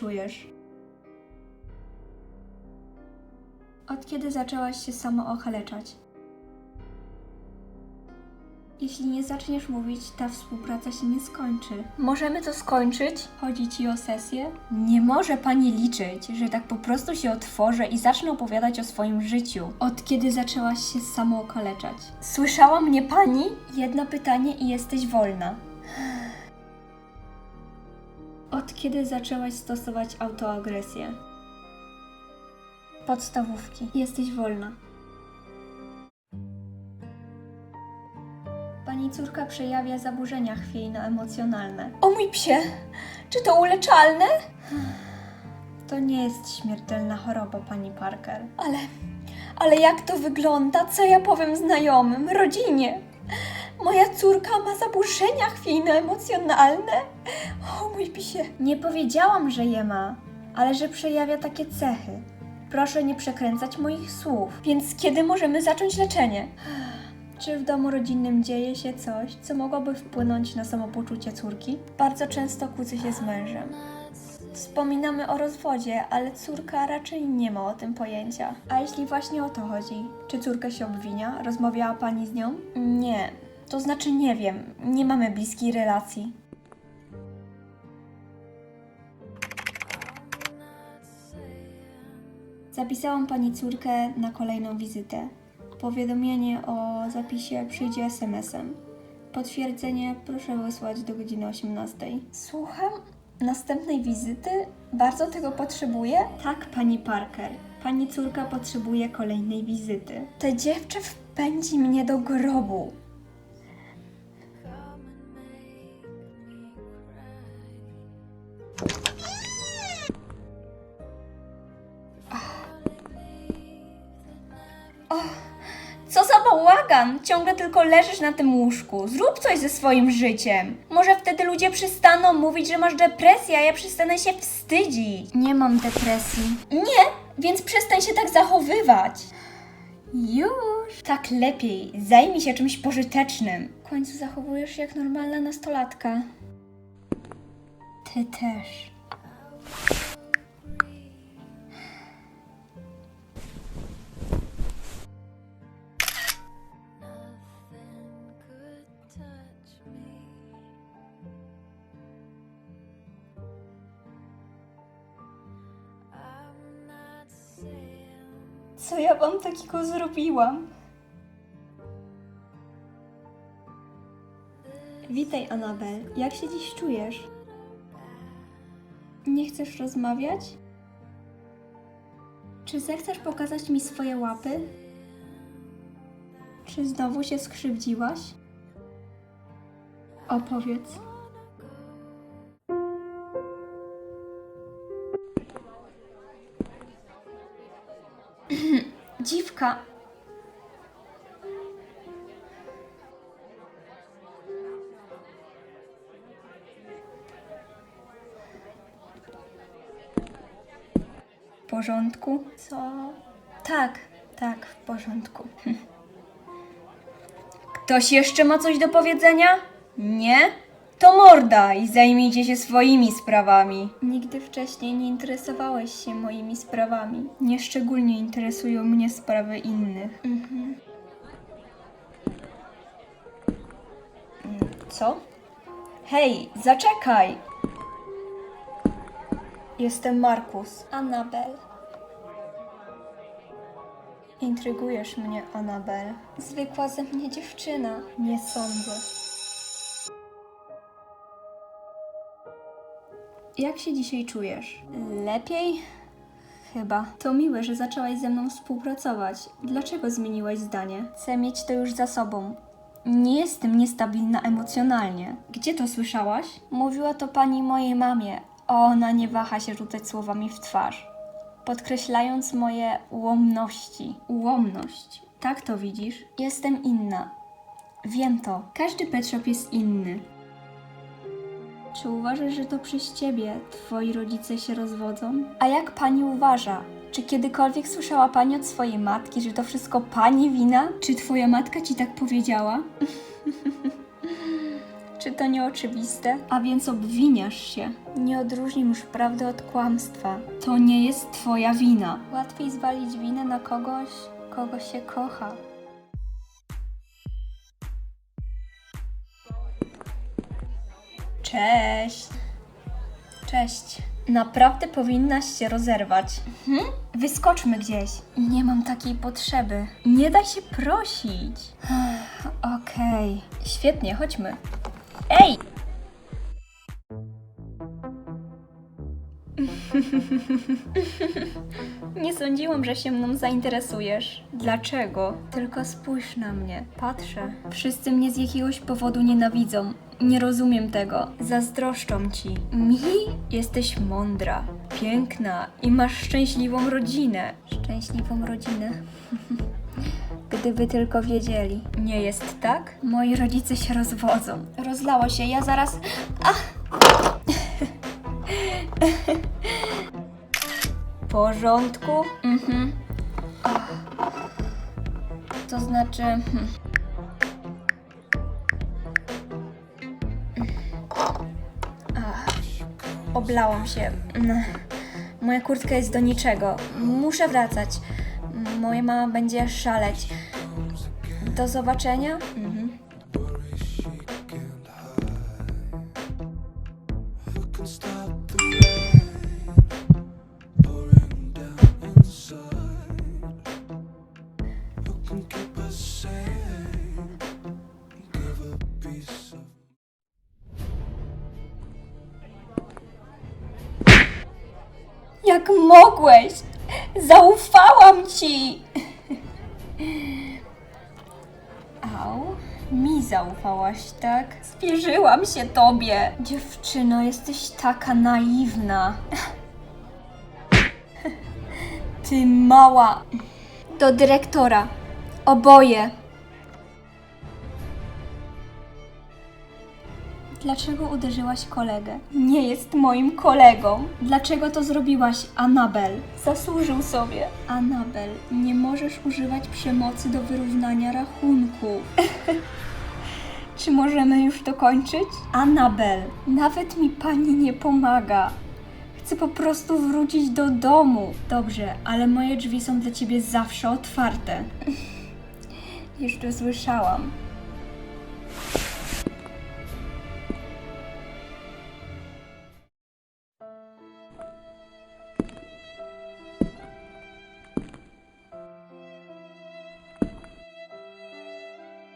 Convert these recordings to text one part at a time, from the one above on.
czujesz? Od kiedy zaczęłaś się samo ochaleczać? Jeśli nie zaczniesz mówić, ta współpraca się nie skończy. Możemy to skończyć? Chodzi ci o sesję? Nie może pani liczyć, że tak po prostu się otworzę i zacznę opowiadać o swoim życiu. Od kiedy zaczęłaś się samo okaleczać? Słyszała mnie pani? Jedno pytanie i jesteś wolna. Kiedy zaczęłaś stosować autoagresję? Podstawówki. Jesteś wolna. Pani córka przejawia zaburzenia chwiejno-emocjonalne. O mój psie! Czy to uleczalne? To nie jest śmiertelna choroba, pani Parker. Ale, ale jak to wygląda? Co ja powiem znajomym, rodzinie? Moja córka ma zaburzenia chwiejno-emocjonalne? O mój pisie. Nie powiedziałam, że je ma, ale że przejawia takie cechy. Proszę nie przekręcać moich słów. Więc kiedy możemy zacząć leczenie? Czy w domu rodzinnym dzieje się coś, co mogłoby wpłynąć na samopoczucie córki? Bardzo często kłócę się z mężem. Wspominamy o rozwodzie, ale córka raczej nie ma o tym pojęcia. A jeśli właśnie o to chodzi, czy córka się obwinia? Rozmawiała pani z nią? Nie. To znaczy nie wiem, nie mamy bliskiej relacji. Zapisałam pani córkę na kolejną wizytę. Powiadomienie o zapisie przyjdzie SMS-em. Potwierdzenie proszę wysłać do godziny 18. Słucham? Następnej wizyty? Bardzo tego potrzebuję? Tak, pani Parker. Pani córka potrzebuje kolejnej wizyty. Te dziewczę wpędzi mnie do grobu. Ciągle tylko leżysz na tym łóżku. Zrób coś ze swoim życiem. Może wtedy ludzie przestaną mówić, że masz depresję, a ja przestanę się wstydzić. Nie mam depresji. Nie, więc przestań się tak zachowywać. Już. Tak lepiej. Zajmij się czymś pożytecznym. W końcu zachowujesz się jak normalna nastolatka. Ty też. Ja wam takiego zrobiłam? Witaj, Anabel. Jak się dziś czujesz? Nie chcesz rozmawiać? Czy zechcesz pokazać mi swoje łapy? Czy znowu się skrzywdziłaś? Opowiedz. Dziwka, W porządku? Co? Tak, tak, w porządku. Ktoś jeszcze ma coś do powiedzenia? Nie? To morda i zajmijcie się swoimi sprawami. Nigdy wcześniej nie interesowałeś się moimi sprawami. Nieszczególnie interesują mnie sprawy innych. Mhm. Co? Hej, zaczekaj! Jestem Markus. Anabel. Intrygujesz mnie, Anabel. Zwykła ze mnie dziewczyna. Nie sądzę. Jak się dzisiaj czujesz? Lepiej? Chyba. To miłe, że zaczęłaś ze mną współpracować. Dlaczego zmieniłaś zdanie? Chcę mieć to już za sobą. Nie jestem niestabilna emocjonalnie. Gdzie to słyszałaś? Mówiła to pani mojej mamie. Ona nie waha się rzucać słowami w twarz, podkreślając moje ułomności. Ułomność. Tak to widzisz? Jestem inna. Wiem to. Każdy pet shop jest inny. Czy uważasz, że to przez ciebie twoi rodzice się rozwodzą? A jak pani uważa? Czy kiedykolwiek słyszała pani od swojej matki, że to wszystko pani wina? Czy twoja matka ci tak powiedziała? Czy to nie oczywiste? A więc obwiniasz się. Nie odróżnim już prawdy od kłamstwa. To nie jest twoja wina. Łatwiej zwalić winę na kogoś, kogo się kocha. Cześć. Cześć. Naprawdę powinnaś się rozerwać. Mhm. Wyskoczmy gdzieś. Nie mam takiej potrzeby. Nie da się prosić. Okej. Świetnie, chodźmy. Ej! Nie sądziłam, że się mną zainteresujesz. Dlaczego? Tylko spójrz na mnie. Patrzę. Wszyscy mnie z jakiegoś powodu nienawidzą. Nie rozumiem tego. Zazdroszczą ci. Mi? Jesteś mądra, piękna i masz szczęśliwą rodzinę. Szczęśliwą rodzinę? Gdyby tylko wiedzieli. Nie jest tak? Moi rodzice się rozwodzą. Rozlało się, ja zaraz. Ach! Porządku? Mhm. To znaczy. Hmm. Ach. Oblałam się. Mm. Moja kurtka jest do niczego. Muszę wracać. Moja mama będzie szaleć. Do zobaczenia. Jak mogłeś? Zaufałam ci! Au, mi zaufałaś, tak? Zwierzyłam się tobie! Dziewczyno, jesteś taka naiwna. Ty mała! Do dyrektora. Oboje. Dlaczego uderzyłaś kolegę? Nie jest moim kolegą. Dlaczego to zrobiłaś, Anabel? Zasłużył sobie. Anabel, nie możesz używać przemocy do wyrównania rachunków. Czy możemy już dokończyć? Anabel, nawet mi pani nie pomaga. Chcę po prostu wrócić do domu. Dobrze, ale moje drzwi są dla ciebie zawsze otwarte. To słyszałam.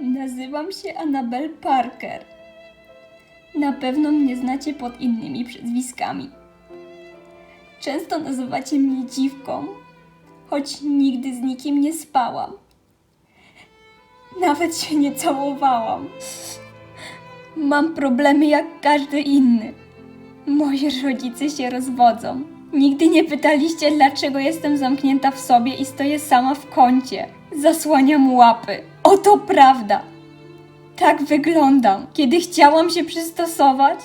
Nazywam się Annabel Parker. Na pewno mnie znacie pod innymi przezwiskami. Często nazywacie mnie dziwką, choć nigdy z nikim nie spałam. Nawet się nie całowałam. Mam problemy jak każdy inny. Moi rodzice się rozwodzą. Nigdy nie pytaliście, dlaczego jestem zamknięta w sobie i stoję sama w kącie. Zasłaniam łapy. Oto prawda. Tak wyglądam. Kiedy chciałam się przystosować,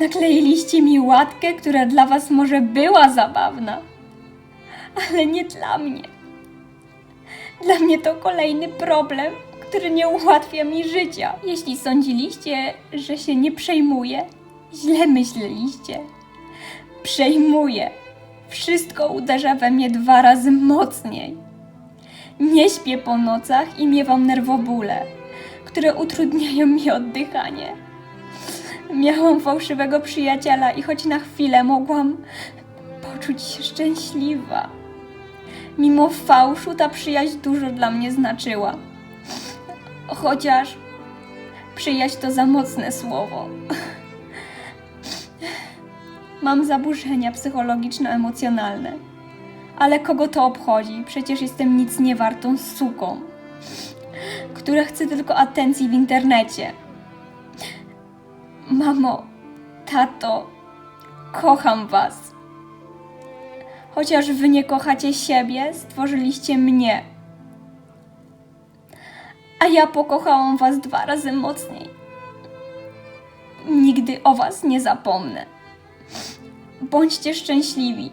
nakleiliście mi łatkę, która dla was może była zabawna, ale nie dla mnie. Dla mnie to kolejny problem, który nie ułatwia mi życia. Jeśli sądziliście, że się nie przejmuję, źle myśleliście. Przejmuję. Wszystko uderza we mnie dwa razy mocniej. Nie śpię po nocach i miewam nerwobóle, które utrudniają mi oddychanie. Miałam fałszywego przyjaciela i choć na chwilę mogłam poczuć się szczęśliwa. Mimo fałszu ta przyjaźń dużo dla mnie znaczyła. Chociaż przyjaźń to za mocne słowo. Mam zaburzenia psychologiczno-emocjonalne. Ale kogo to obchodzi? Przecież jestem nic nie wartą suką, która chce tylko atencji w internecie. Mamo, tato, kocham was. Chociaż wy nie kochacie siebie, stworzyliście mnie. A ja pokochałam was dwa razy mocniej. Nigdy o was nie zapomnę. Bądźcie szczęśliwi.